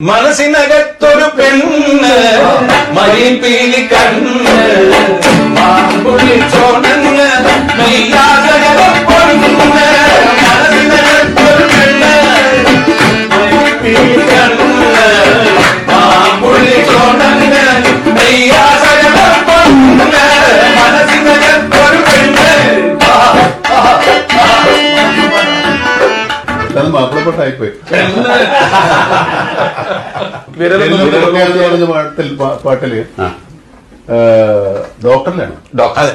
മനസ്സിനകത്തൊരു പെണ്ണ് മയിൽപീലി കണ്ണ് മാമ്പുള്ളി ചോണന്ന് മെയ്യാസകല പൊണ്ണ് മനസ്സിനകത്തൊരു പെണ്ണ് മയിൽപീലി കണ്ണ് മാമ്പുള്ളി ചോണന്ന് മെയ്യാസകല പൊണ്ണ് മനസ്സിനകത്തൊരു പെണ്ണ്. മാപ്പിളപ്പെട്ടായിപ്പോയി പാട്ടിൽ പാട്ടിൽ ഡോക്ടറിലാണ്. ഡോക്ടർ.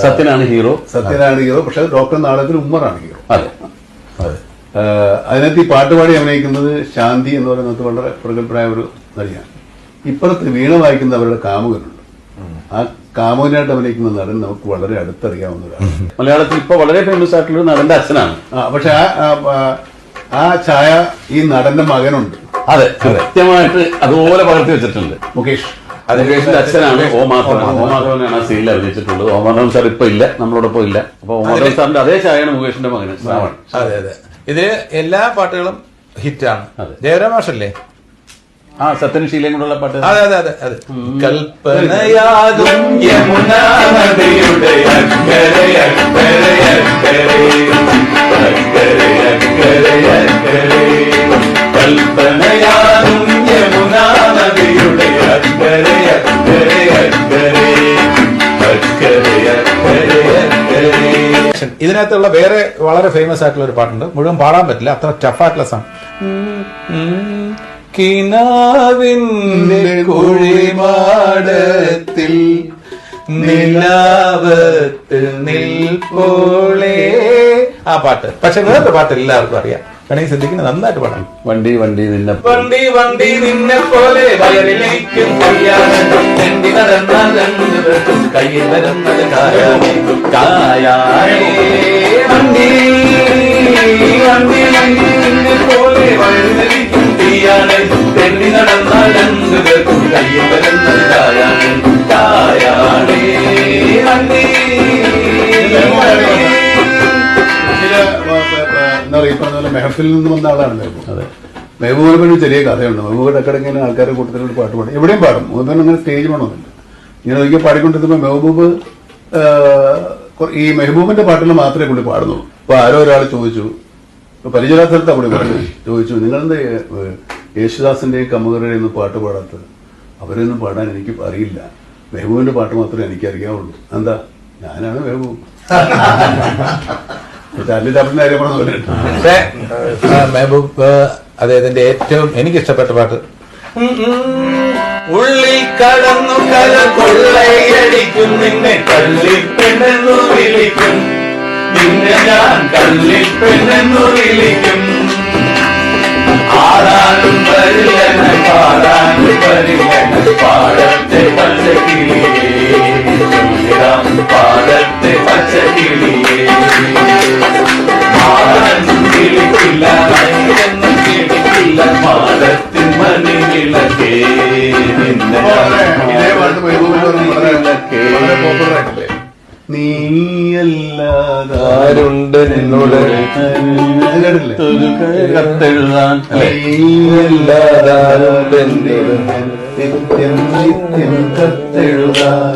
സത്യനാണ് ഹീറോ. സത്യനാണ് ഹീറോ പക്ഷെ ഡോക്ടർ നാടകത്തിൽ ഉമ്മറാണ് ഹീറോ. അതെ. അതെ. അതിനകത്ത് ഈ പാട്ടുപാടി അഭിനയിക്കുന്നത് ശാന്തി എന്ന് പറയുന്നത് വളരെ പ്രഗത്ഭരായ ഒരു നടിയാണ്. ഇപ്പുറത്ത് വീണ വായിക്കുന്ന അവരുടെ കാമുകനുണ്ട്. ആ കാമുകനായിട്ട് അഭിനയിക്കുന്ന നടൻ നമുക്ക് വളരെ അടുത്തറിയാവുന്നതാണ് മലയാളത്തിൽ ഇപ്പൊ വളരെ ഫേമസ് ആയിട്ടുള്ള ഒരു നടന്റെ അച്ഛനാണ്. പക്ഷെ ആ- ആ ഛായ ഈ നടന്റെ മകനുണ്ട്. അതെ കൃത്യമായിട്ട് അതുപോലെ പകർത്തി വെച്ചിട്ടുണ്ട്. മുകേഷ് മുകേഷിന്റെ അച്ഛനാണ് ഓ മാധവൻ ഓ മാധവനാണ് ആ സീനിൽ അഭിനയിച്ചിട്ടുള്ളത്. ഓ മാധവൻ സാർ ഇപ്പൊ ഇല്ല നമ്മളോടൊപ്പം ഇല്ല. അപ്പൊ ഓ മാധവൻ സാറിന്റെ അതേ ചായയാണ് മുകേഷിന്റെ മകന് ശ്രാവൺ. അതെ അതെ. ഇതിൽ എല്ലാ പാട്ടുകളും ഹിറ്റാണ്. ജയരാമാഷല്ലേ ആ സത്യൻ ശീലയും കൂടെയുള്ള പാട്ട്. അതെ അതെ അതെ അതെ. കൽപ്പനയാകും യമുനാ നദിയുടെ ഇതിനകത്തുള്ള വേറെ വളരെ ഫേമസ് ആയിട്ടുള്ള ഒരു പാട്ടുണ്ട്. മുഴുവൻ പാടാൻ പറ്റില്ല. അത്ര ടഫായിട്ടുള്ള സോങ് കിനാവിന്റെ കുഴിമാടത്തിൽ നിൽപ്പോളേ. ആ പാട്ട്. പക്ഷെ വേറൊരു പാട്ട് എല്ലാവർക്കും അറിയാം. വേണമെങ്കിൽ ശ്രദ്ധിക്കുന്നത് നന്നായിട്ട് പാടാം. വണ്ടി വണ്ടി നിന്നെ വണ്ടി വണ്ടി നിന്നെ പോലെ. വയറിലേക്കും കയ്യിൽ വരുന്നത് കായാണേ കായാണേ വണ്ടി വണ്ടി പോലെ വയറിലേക്കും തീയാണ് തെണ്ടി നടന്നതും കയ്യിൽ വരുന്നത് കായാണേ കായാണേ വണ്ടി എന്താ പറയുക പറഞ്ഞ പോലെ മെഹഫിൽ നിന്ന് വന്ന ആളാണ് മെഹബൂബ് അതെ. മെഹബൂബിനെ ഒരു ചെറിയ കഥയുണ്ട് മെഹബൂബ് ഇടക്കിടങ്ങനെ ഇങ്ങനെ ആൾക്കാരുടെ കൂട്ടത്തിൽ ഒരു പാട്ട് പാടും എവിടെയും പാടും മെഹബൂബിന് അങ്ങനെ സ്റ്റേജ് വേണമെന്നില്ല ഇങ്ങനെ ഒരിക്കൽ പാടിക്കൊണ്ടിരുന്നപ്പോൾ മെഹബൂബ് ഈ മെഹബൂബിന്റെ പാട്ടിൽ മാത്രമേ പുള്ളി പാടുന്നുള്ളൂ. അപ്പൊ ആരോ ഒരാൾ ചോദിച്ചു പരിചയമില്ലാത്ത സ്ഥലത്താണ് പുള്ളി പറഞ്ഞു ചോദിച്ചു നിങ്ങളെന്താ യേശുദാസിന്റെയും കമ്മുകരുടെയും ഒന്നും പാട്ട് പാടാത്തത്? അവരൊന്നും പാടാൻ എനിക്ക് അറിയില്ല. മെഹബൂബിന്റെ പാട്ട് മാത്രമേ എനിക്ക് അറിയാവുള്ളൂ. എന്താ? ഞാനാണ് മെഹബൂബ്. പക്ഷേ മെഹബൂബ് അദ്ദേഹത്തിന്റെ ഏറ്റവും എനിക്ക് ഇഷ്ടപ്പെട്ട പാട്ട് ഉള്ളിൽ കടന്നു കല കൊള്ളയടിക്കും നിന്നെ കള്ളിപ്പെണ്ണെന്നു വിളിക്കും. നിന്നെ ഞാൻ കള്ളിപ്പെണ്ണെന്നു വിളിക്കും. ആടാനും വരില്ലന നീയല്ലാതെ ആരുണ്ട് നിന്നോട്? ഇത് കേട്ടില്ലേ ഒരു കത്തെഴുതാൻ നീയല്ലാതാരുണ്ട് നീയല്ലാതെ നിത്യം നിത്യം കത്തെഴുതാൻ.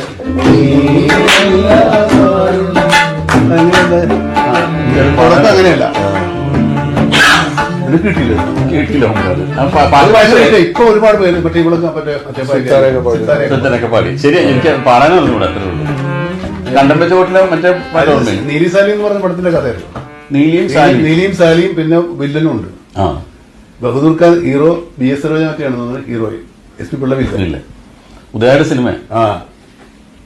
പുറത്ത് അങ്ങനെയല്ല. കേട്ടില്ല. ഇപ്പൊ ഒരുപാട് പേര് മറ്റേ ഇവളൊക്കെ മറ്റേ പാടി. ശരിയാ ശരി എനിക്ക് പറയാനൊന്നും കൂടെ അത്രേ ഉള്ളൂ വെച്ച ചോട്ടിലെ മറ്റേ പാട്ട് പാടി. ഓർമ്മയില്ലേ? നീലി സാലി എന്ന് പറഞ്ഞ പടത്തിന്റെ കഥയായിരുന്നു. നീലിയും സാലിയും. നീലിയും സാലിയും പിന്നെ വില്ലനും ഉണ്ട്. ആ. Bahadur Khan hero B S സരോജാമൊക്കെയാണ് തോന്നുന്നത് heroine S P Pillai villain. ഉദയാട cinema. ആ.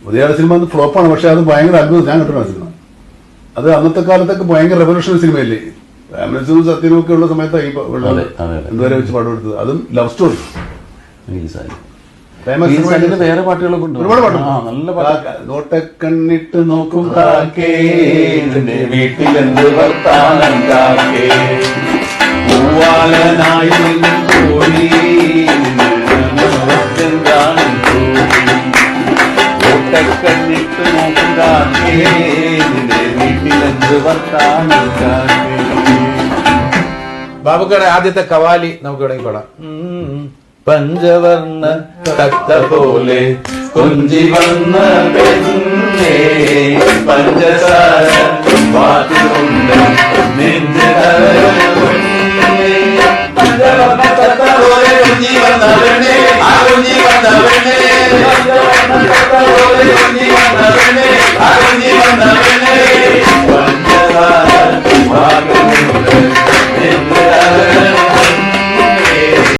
ഉദയാട സിനിമ അന്ന് ഫ്ലോപ്പാണ് പക്ഷെ അത് ഭയങ്കര അത്ഭുതം. ഞാൻ കണ്ടിട്ടുണ്ട് ആ സിനിമ. അത് അന്നത്തെ കാലത്തൊക്കെ ഭയങ്കര റെവല്യൂഷണറി സിനിമയല്ലേ? ഫാമിലിസും സത്യനും ഒക്കെ ഉള്ള സമയത്താണ് ഈ. എന്തുവരെ വെച്ച് പാടുപെടുത്തത് അതും ലവ് സ്റ്റോറി വേറെ പാട്ടുകളൊക്കെ ഉണ്ട്. ഒരുപാട് പാട്ടുണ്ട്. ആ നല്ല പാട്ട്. നോട്ടക്കണ്ണിട്ട് നോക്കും കാക്കേ വീട്ടിലെന്ത് വർത്താനം കാക്കേ? പൂവാലനായി ഓട്ടക്കണ്ണിട്ട് നോക്കും കാക്കേ വീട്ടിലെന്ത് വർത്താനം കാക്കേ? ബാബുക്കയുടെ ആദ്യത്തെ കവാലി നമുക്ക് പഞ്ചവർണ തത്ത പോലെ കുഞ്ചി വന്ന പെണ്ണേ. പഞ്ചസാര വാറ്റുകൊണ്ട് നെഞ്ച് പഞ്ചവർണ തത്ത പോലെ കുഞ്ചി വന്ന പെണ്ണേ. ആ കൊഞ്ചി വന്ന പെണ്ണേ.